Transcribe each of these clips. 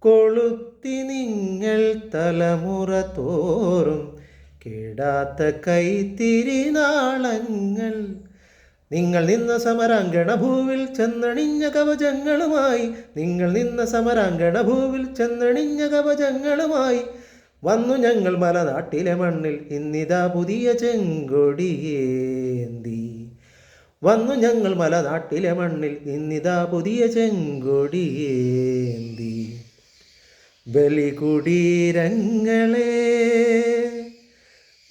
കൊളുത്തി നിങ്ങൾ തലമുറ തോറും കേടാത്ത കൈത്തിരിനാളങ്ങൾ നിങ്ങൾ നിന്ന സമരാങ്കണ ഭൂവിൽ ചെന്നണിഞ്ഞ കവചങ്ങളുമായി. നിങ്ങൾ നിന്ന സമരാങ്കണ ഭൂവിൽ ചെന്നണിഞ്ഞ കവചങ്ങളുമായി. വന്നു ഞങ്ങൾ മലനാട്ടിലെ മണ്ണിൽ ഇന്നിതാ പുതിയ ചെങ്കൊടിയേന്തി വന്നു ഞങ്ങൾ മലനാട്ടിലെ മണ്ണിൽ ഇന്നിതാ പുതിയ ചെങ്കൊടിയേന്തി ബലികുടീരങ്ങളെ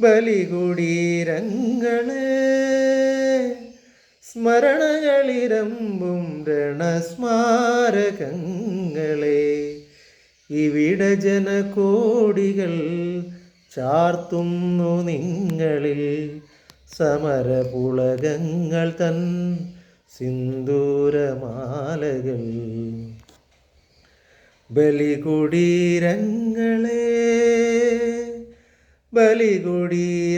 ബലികുടീരങ്ങളെ. സ്മരണകളിരമ്പും രണസ്മാരകങ്ങളെ ഇവിടെ ജനകോടികൾ ചാർത്തുന്നു നിങ്ങളിൽ. സമരപുളകങ്ങൾ തൻ സിന്ദൂരമാലകൾ. ബലികുടീരങ്ങളെ ബലികുടീരങ്ങളെ.